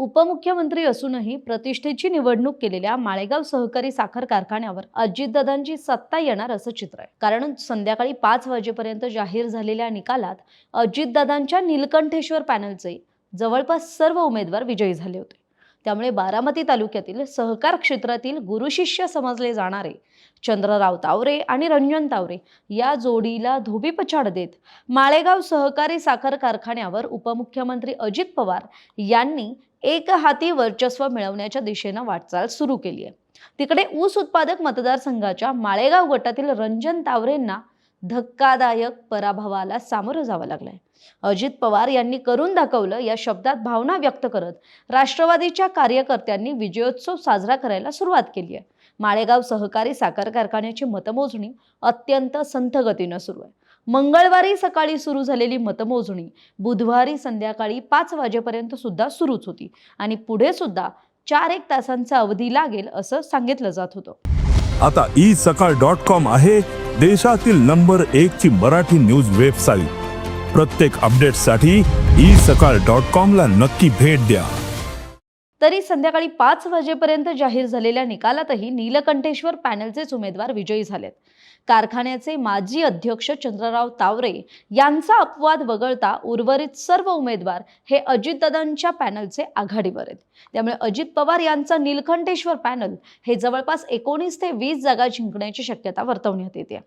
उपमुख्यमंत्री असूनही प्रतिष्ठेची निवडणूक केलेल्या माळेगाव सहकारी साखर कारखान्यावर अजितदादांची सत्ता येणार असं चित्र आहे. कारण संध्याकाळी पाच वाजेपर्यंत जाहीर झालेल्या निकालात अजितदादांच्या नीलकंठेश्वर पॅनलचे जवळपास सर्व उमेदवार विजयी झाले होते. त्यामुळे बारामती तालुक्यातील सहकार क्षेत्रातील गुरुशिष्य समजले जाणारे चंद्रराव तावरे आणि रंजन तावरे या जोडीला धोबीपछाड देत माळेगाव सहकारी साखर कारखान्यावर उपमुख्यमंत्री अजित पवार यांनी एक हाती वर्चस्व मिळवण्याच्या दिशेनं वाटचाल सुरू केली आहे. तिकडे ऊस उत्पादक मतदारसंघाच्या माळेगाव गटातील रंजन तावरेंना धक्कादायक पराभवाला सामोरं जावं लागलंय. अजित पवार यांनी करून दाखवलं या शब्दात भावना व्यक्त करत राष्ट्रवादीच्या कार्यकर्त्यांनी विजयोत्सव साजरा करायला सुरुवात केली आहे. माळेगाव सहकारी साखर कारखान्याची मतमोजणी अत्यंत संथ गतीनं सुरू आहे. मंगळवारी सकाळी सुरू झालेली मतमोजणी. बुधवारी संध्याकाळी पाच वाजेपर्यंत सुद्धा सुरूच होती. आणि पुढे सुद्धा चार एक तासांचा अवधी लागेल असं सांगितलं जात होतं. आता ई सकाळ डॉट कॉम आहे देशातील नंबर एक ची मराठी न्यूज वेबसाईट. प्रत्येक अपडेटसाठी ई सकाळ डॉट कॉम ला नक्की भेट द्या. तरी संध्याकाळी पाच वाजेपर्यंत जाहीर झालेल्या निकालातही नीलकंठेश्वर पॅनलचेच उमेदवार विजयी झालेत. कारखान्याचे माजी अध्यक्ष चंद्रराव तावरे यांचा अपवाद वगळता उर्वरित सर्व उमेदवार हे अजितदादांच्या पॅनलचे आघाडीवर आहेत. त्यामुळे अजित पवार यांचा नीलकंठेश्वर पॅनल हे जवळपास एकोणीस ते वीस जागा जिंकण्याची शक्यता वर्तवण्यात येते.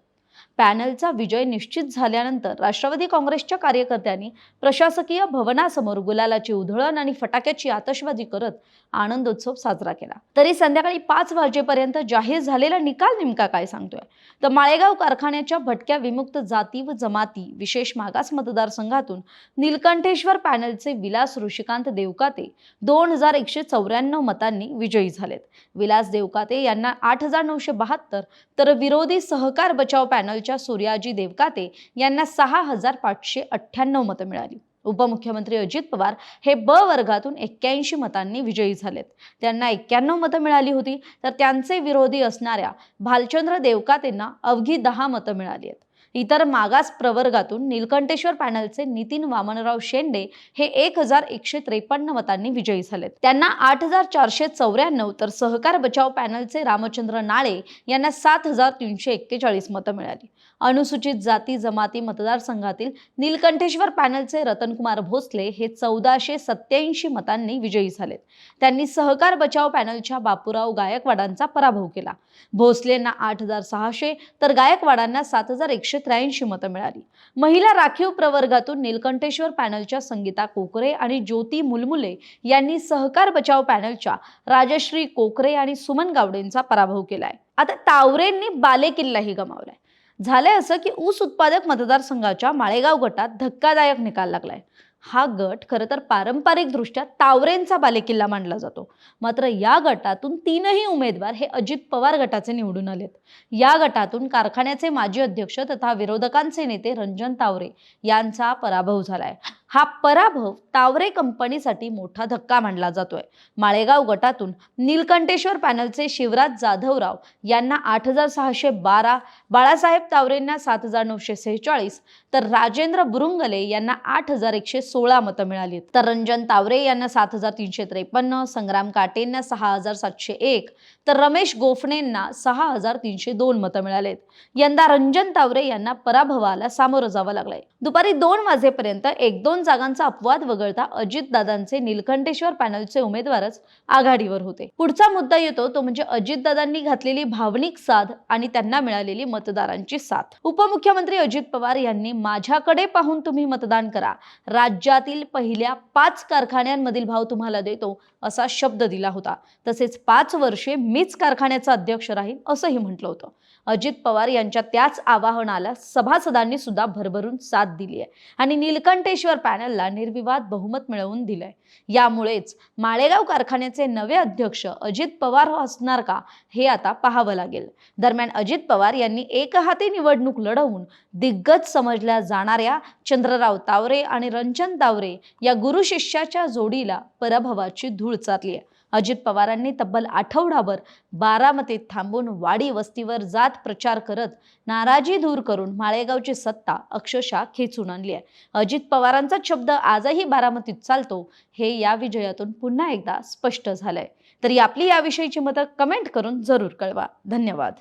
पॅनलचा विजय निश्चित झाल्यानंतर राष्ट्रवादी काँग्रेसच्या कार्यकर्त्यांनी प्रशासकीय भवनासमोर गुलालाची उधळण आणि फटाक्याची आतषबाजी करत आनंदोत्सव साजरा केला. तरी संध्याकाळी पाच वाजेपर्यंत जाहीर झालेला निकाल नेमका काय सांगतोय? तर माळेगाव कारखान्याच्या भटक्या विमुक्त जाती व जमाती विशेष मागास मतदारसंघातून नीलकंठेश्वर पॅनलचे विलास ऋषिकांत देवकाते दोन हजार एकशे चौऱ्याण्णव मतांनी विजयी झालेत. विलास देवकाते यांना आठ हजार नऊशे बहात्तर तर विरोधी सहकार बचाव पॅनल आघाडीच्या सूर्याजी देवकाते यांना सहा हजार पाचशे अठ्ठ्याण्णव मतं मिळाली. उपमुख्यमंत्री अजित पवार हे ब वर्गातून एक्क्याऐंशी मतांनी विजयी झालेत. त्यांना एक्क्याण्णव मतं मिळाली होती तर त्यांचे विरोधी असणाऱ्या भालचंद्र देवकातेंना अवघी दहा मतं मिळाली आहेत. इतर मागास प्रवर्गातून नीलकंठेश्वर पॅनलचे नितीन वामनराव शेंडे हे एक हजार एकशे त्रेपन्न मतांनी विजयी झालेत. त्यांना आठ हजार चारशे चौऱ्याण्णव तर सहकार बचाव पॅनलचे रामचंद्र नाळे यांना सात हजार तीनशे एक्केचाळीस मतं मिळाली. अनुसूचित जाती जमाती मतदारसंघातील नीलकंठेश्वर पॅनलचे रतनकुमार भोसले हे चौदाशे सत्याऐंशी मतांनी विजयी झालेत. त्यांनी सहकार बचाव पॅनलच्या बापूराव गायकवाडांचा पराभव केला. भोसलेंना आठ हजार सहाशे तर गायकवाडांना सात हजार एकशे त्र्याऐंशी मतं मिळाली. महिला राखीव प्रवर्गातून नीलकंठेश्वर पॅनलच्या संगीता कोकरे आणि ज्योती मुलमुले यांनी सहकार बचाव पॅनलच्या राजश्री कोकरे आणि सुमन गावडेंचा पराभव केलाय. आता तावरेंनी बालेकिल्लाही गमावलाय. झालंय असं की ऊस उत्पादक मतदारसंघाच्या माळेगाव गटात धक्कादायक निकाल लागलाय. हा गट खरं तर पारंपरिकदृष्ट्या तावरेंचा बालेकिल्ला मानला जातो. मात्र या गटातून तीनही उमेदवार हे अजित पवार गटाचे निवडून आलेत. या गटातून कारखान्याचे माजी अध्यक्ष तथा विरोधकांचे नेते रंजन तावरे यांचा पराभव झालाय. हा पराभव तावरे कंपनीसाठी मोठा धक्का मानला जातोय. माळेगाव गटातून नीलकंठेश्वर पॅनलचे शिवराज जाधवराव यांना आठ हजार सहाशे बारा बाळासाहेब तावरेंना सात हजार नऊशे सेहेचाळीस तर राजेंद्र बुरुंगले यांना आठ हजार एकशे सोळा मतं मिळाली तर रंजन तावरे यांना सात हजार तीनशे त्रेपन्न संग्राम काटेंना सहा हजार सातशे एक तर रमेश गोफणेंना सहा हजार तीनशे दोन मतं मिळालेत. यंदा रंजन तावरे यांना पराभवाला सामोरं जावं लागलंय. दुपारी दोन वाजेपर्यंत एक दोन जागांचा अपवाद वगळता अजितदादांचे नीलकंठेश्वर पॅनलचे उमेदवारच आघाडीवर होते. पुढचा मुद्दा येतो तो म्हणजे अजितदादांनी घातलेली भावनिक साथ आणि त्यांना मिळालेली मतदारांची साथ. उपमुख्यमंत्री अजित पवार यांनी माझ्याकडे पाहून तुम्ही मतदान करा. राज्यातील पहिल्या पाच कारखान्यांमधील भाव तुम्हाला देतो असा शब्द दिला होता. तसेच पाच वर्षे मीच कारखान्याचा अध्यक्ष राहील असंही म्हटलं होतं. अजित पवार यांच्या त्याच आवाहनाला सभासदांनी सुद्धा भरभरून साथ दिली आहे. आणि नीलकंठेश्वर पॅनलला निर्विवाद बहुमत मिळवून दिलंय. यामुळेच माळेगाव कारखान्याचे नवे अध्यक्ष अजित पवार असणार का हे आता पाहावं लागेल. दरम्यान अजित पवार यांनी एकहाती निवडणूक लढवून दिग्गज समजल्या जाणाऱ्या चंद्रराव तावरे आणि रंजन तावरे या गुरु शिष्याच्या जोडीला पराभवाची धूळ चारली आहे. अजित पवारांनी तब्बल आठवडाभर बारामतीत थांबून वाडी वस्तीवर जात प्रचार करत नाराजी दूर करून माळेगावची सत्ता अक्षरशः खेचून आणली आहे. अजित पवारांचा शब्द आजही बारामतीत चालतो हे या विजयातून पुन्हा एकदा स्पष्ट झालंय. तरी आपली याविषयीची मतं कमेंट करून जरूर कळवा. धन्यवाद.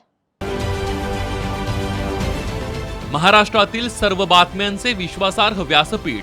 महाराष्ट्रातील सर्व बातम्यांचे विश्वासार्ह व्यासपीठ